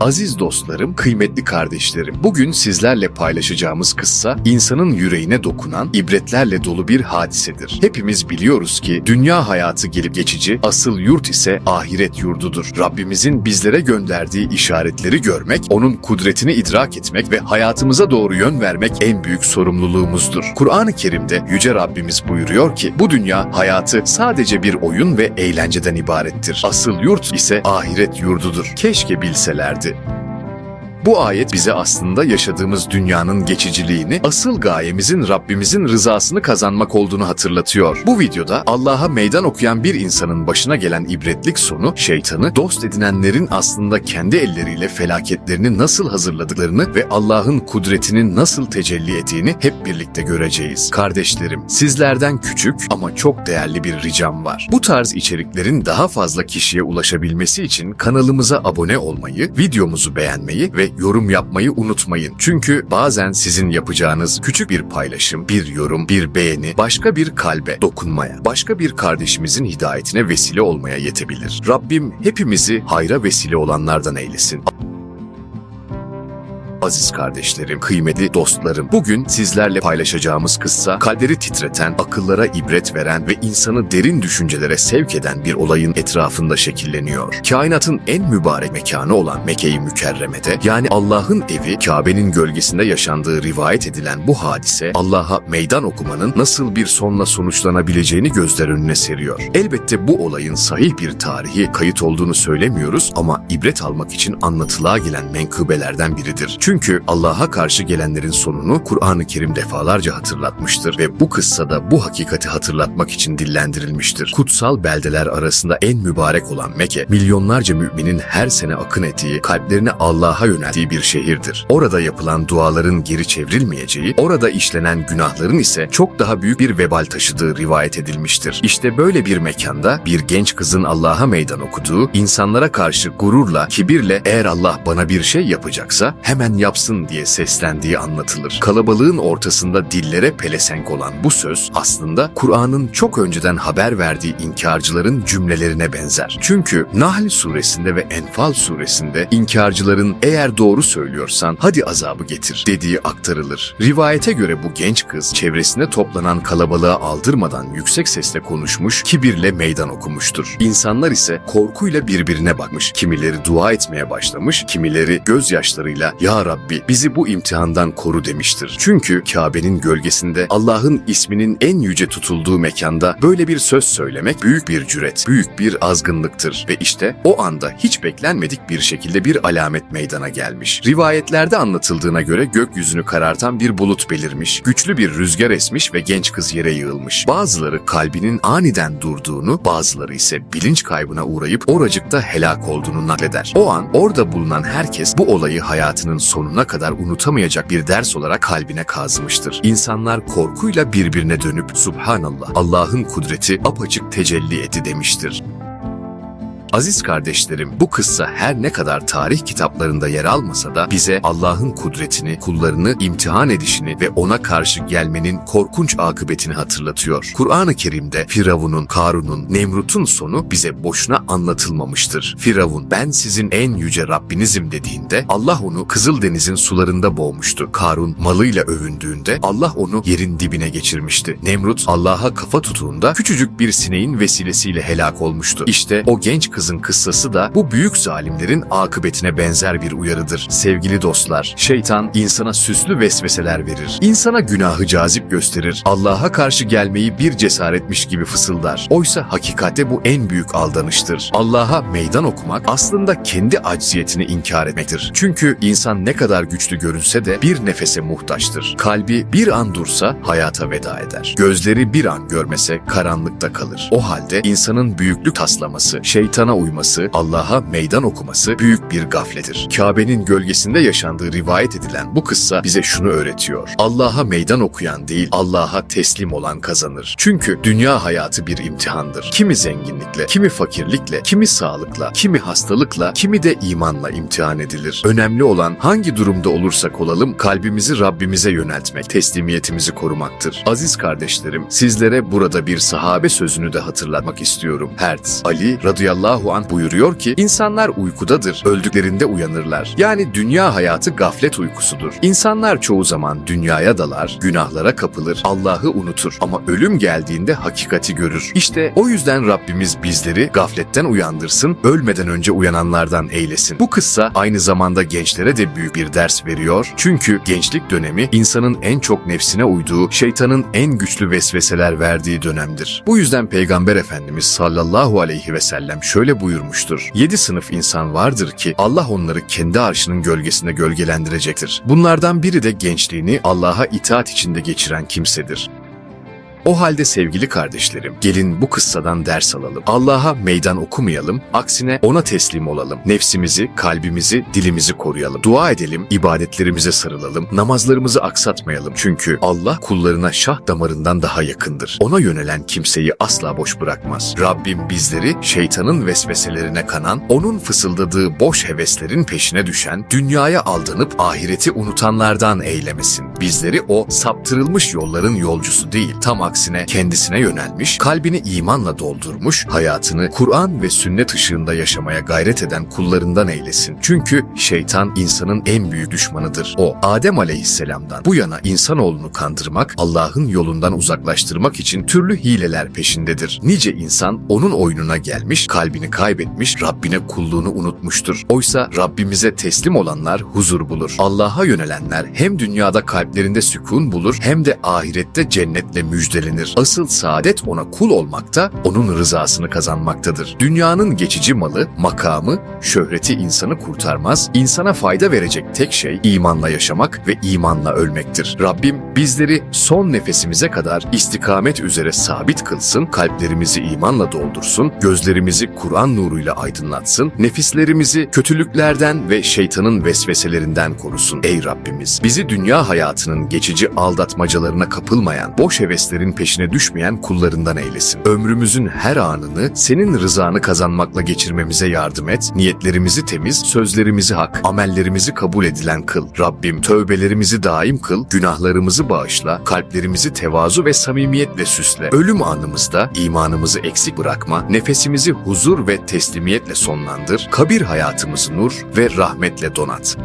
Aziz dostlarım, kıymetli kardeşlerim, bugün sizlerle paylaşacağımız kıssa insanın yüreğine dokunan, ibretlerle dolu bir hadisedir. Hepimiz biliyoruz ki dünya hayatı gelip geçici, asıl yurt ise ahiret yurdudur. Rabbimizin bizlere gönderdiği işaretleri görmek, onun kudretini idrak etmek ve hayatımıza doğru yön vermek en büyük sorumluluğumuzdur. Kur'an-ı Kerim'de Yüce Rabbimiz buyuruyor ki bu dünya hayatı sadece bir oyun ve eğlenceden ibarettir. Asıl yurt ise ahiret yurdudur. Keşke bilselerdi. Bu ayet bize aslında yaşadığımız dünyanın geçiciliğini, asıl gayemizin Rabbimizin rızasını kazanmak olduğunu hatırlatıyor. Bu videoda Allah'a meydan okuyan bir insanın başına gelen ibretlik sonu, şeytanı dost edinenlerin aslında kendi elleriyle felaketlerini nasıl hazırladıklarını ve Allah'ın kudretinin nasıl tecelli ettiğini hep birlikte göreceğiz. Kardeşlerim, sizlerden küçük ama çok değerli bir ricam var. Bu tarz içeriklerin daha fazla kişiye ulaşabilmesi için kanalımıza abone olmayı, videomuzu beğenmeyi ve yorum yapmayı unutmayın. Çünkü bazen sizin yapacağınız küçük bir paylaşım, bir yorum, bir beğeni başka bir kalbe dokunmaya, başka bir kardeşimizin hidayetine vesile olmaya yetebilir. Rabbim hepimizi hayra vesile olanlardan eylesin. Aziz kardeşlerim, kıymetli dostlarım, bugün sizlerle paylaşacağımız kıssa kalpleri titreten, akıllara ibret veren ve insanı derin düşüncelere sevk eden bir olayın etrafında şekilleniyor. Kainatın en mübarek mekanı olan Mekke-i Mükerreme'de yani Allah'ın evi Kabe'nin gölgesinde yaşandığı rivayet edilen bu hadise Allah'a meydan okumanın nasıl bir sonla sonuçlanabileceğini gözler önüne seriyor. Elbette bu olayın sahih bir tarihi kayıt olduğunu söylemiyoruz ama ibret almak için anlatılığa gelen menkıbelerden biridir. Çünkü Allah'a karşı gelenlerin sonunu Kur'an-ı Kerim defalarca hatırlatmıştır ve bu kıssada bu hakikati hatırlatmak için dillendirilmiştir. Kutsal beldeler arasında en mübarek olan Mekke, milyonlarca müminin her sene akın ettiği, kalplerini Allah'a yönelttiği bir şehirdir. Orada yapılan duaların geri çevrilmeyeceği, orada işlenen günahların ise çok daha büyük bir vebal taşıdığı rivayet edilmiştir. İşte böyle bir mekanda bir genç kızın Allah'a meydan okuduğu, insanlara karşı gururla, kibirle eğer Allah bana bir şey yapacaksa hemen yapsın diye seslendiği anlatılır. Kalabalığın ortasında dillere pelesenk olan bu söz aslında Kur'an'ın çok önceden haber verdiği inkarcıların cümlelerine benzer. Çünkü Nahl suresinde ve Enfal suresinde inkarcıların eğer doğru söylüyorsan hadi azabı getir dediği aktarılır. Rivayete göre bu genç kız çevresinde toplanan kalabalığa aldırmadan yüksek sesle konuşmuş, kibirle meydan okumuştur. İnsanlar ise korkuyla birbirine bakmış. Kimileri dua etmeye başlamış, kimileri gözyaşlarıyla ya Rabbi bizi bu imtihandan koru demiştir. Çünkü Kabe'nin gölgesinde Allah'ın isminin en yüce tutulduğu mekanda böyle bir söz söylemek büyük bir cüret, büyük bir azgınlıktır ve işte o anda hiç beklenmedik bir şekilde bir alamet meydana gelmiş. Rivayetlerde anlatıldığına göre gökyüzünü karartan bir bulut belirmiş, güçlü bir rüzgar esmiş ve genç kız yere yığılmış. Bazıları kalbinin aniden durduğunu, bazıları ise bilinç kaybına uğrayıp oracıkta helak olduğunu nakleder. O an orada bulunan herkes bu olayı hayatının sonuna kadar unutamayacak bir ders olarak kalbine kazımıştır. İnsanlar korkuyla birbirine dönüp Subhanallah Allah'ın kudreti apaçık tecelli etti demiştir. Aziz kardeşlerim, bu kıssa her ne kadar tarih kitaplarında yer almasa da bize Allah'ın kudretini, kullarını imtihan edişini ve ona karşı gelmenin korkunç akıbetini hatırlatıyor. Kur'an-ı Kerim'de Firavun'un, Karun'un, Nemrut'un sonu bize boşuna anlatılmamıştır. Firavun, ben sizin en yüce Rabbinizim dediğinde Allah onu Kızıldeniz'in sularında boğmuştu. Karun malıyla övündüğünde Allah onu yerin dibine geçirmişti. Nemrut Allah'a kafa tutuğunda küçücük bir sineğin vesilesiyle helak olmuştu. İşte o genç kızın kıssası da bu büyük zalimlerin akıbetine benzer bir uyarıdır. Sevgili dostlar, şeytan insana süslü vesveseler verir. İnsana günahı cazip gösterir. Allah'a karşı gelmeyi bir cesaretmiş gibi fısıldar. Oysa hakikatte bu en büyük aldanıştır. Allah'a meydan okumak aslında kendi acziyetini inkar etmektir. Çünkü insan ne kadar güçlü görünse de bir nefese muhtaçtır. Kalbi bir an dursa hayata veda eder. Gözleri bir an görmese karanlıkta kalır. O halde insanın büyüklük taslaması, şeytana uyması, Allah'a meydan okuması büyük bir gafletir. Kabe'nin gölgesinde yaşandığı rivayet edilen bu kıssa bize şunu öğretiyor. Allah'a meydan okuyan değil, Allah'a teslim olan kazanır. Çünkü dünya hayatı bir imtihandır. Kimi zenginlikle, kimi fakirlikle, kimi sağlıkla, kimi hastalıkla, kimi de imanla imtihan edilir. Önemli olan hangi durumda olursak olalım kalbimizi Rabbimize yöneltmek, teslimiyetimizi korumaktır. Aziz kardeşlerim, sizlere burada bir sahabe sözünü de hatırlatmak istiyorum. Hertz, Ali radıyallahu radıyallahu anh buyuruyor ki insanlar uykudadır, öldüklerinde uyanırlar. Yani dünya hayatı gaflet uykusudur. İnsanlar çoğu zaman dünyaya dalar, günahlara kapılır, Allah'ı unutur ama ölüm geldiğinde hakikati görür. İşte o yüzden Rabbimiz bizleri gafletten uyandırsın, ölmeden önce uyananlardan eylesin. Bu kıssa aynı zamanda gençlere de büyük bir ders veriyor. Çünkü gençlik dönemi insanın en çok nefsine uyduğu, şeytanın en güçlü vesveseler verdiği dönemdir. Bu yüzden Peygamber Efendimiz sallallahu aleyhi ve sellem şöyle buyurmuştur. Yedi sınıf insan vardır ki Allah onları kendi arşının gölgesinde gölgelendirecektir. Bunlardan biri de gençliğini Allah'a itaat içinde geçiren kimsedir. O halde sevgili kardeşlerim, gelin bu kıssadan ders alalım. Allah'a meydan okumayalım, aksine ona teslim olalım. Nefsimizi, kalbimizi, dilimizi koruyalım. Dua edelim, ibadetlerimize sarılalım, namazlarımızı aksatmayalım. Çünkü Allah kullarına şah damarından daha yakındır. Ona yönelen kimseyi asla boş bırakmaz. Rabbim bizleri şeytanın vesveselerine kanan, onun fısıldadığı boş heveslerin peşine düşen, dünyaya aldanıp ahireti unutanlardan eylemesin. Bizleri o saptırılmış yolların yolcusu değil, tam aksine kendisine yönelmiş, kalbini imanla doldurmuş, hayatını Kur'an ve sünnet ışığında yaşamaya gayret eden kullarından eylesin. Çünkü şeytan insanın en büyük düşmanıdır. O Adem aleyhisselamdan bu yana insanoğlunu kandırmak, Allah'ın yolundan uzaklaştırmak için türlü hileler peşindedir. Nice insan onun oyununa gelmiş, kalbini kaybetmiş, Rabbine kulluğunu unutmuştur. Oysa Rabbimize teslim olanlar huzur bulur. Allah'a yönelenler hem dünyada kalplerinde sükun bulur hem de ahirette cennetle müjdelenir. Asıl saadet ona kul olmakta, onun rızasını kazanmaktadır. Dünyanın geçici malı, makamı, şöhreti insanı kurtarmaz. İnsana fayda verecek tek şey imanla yaşamak ve imanla ölmektir. Rabbim bizleri son nefesimize kadar istikamet üzere sabit kılsın, kalplerimizi imanla doldursun, gözlerimizi Kur'an nuruyla aydınlatsın, nefislerimizi kötülüklerden ve şeytanın vesveselerinden korusun. Ey Rabbimiz, bizi dünya hayatının geçici aldatmacalarına kapılmayan, boş heveslerin peşine düşmeyen kullarından eylesin. Ömrümüzün her anını senin rızanı kazanmakla geçirmemize yardım et. Niyetlerimizi temiz, sözlerimizi hak, amellerimizi kabul edilen kıl. Rabbim tövbelerimizi daim kıl, günahlarımızı bağışla, kalplerimizi tevazu ve samimiyetle süsle. Ölüm anımızda imanımızı eksik bırakma, nefesimizi huzur ve teslimiyetle sonlandır, kabir hayatımızı nur ve rahmetle donat.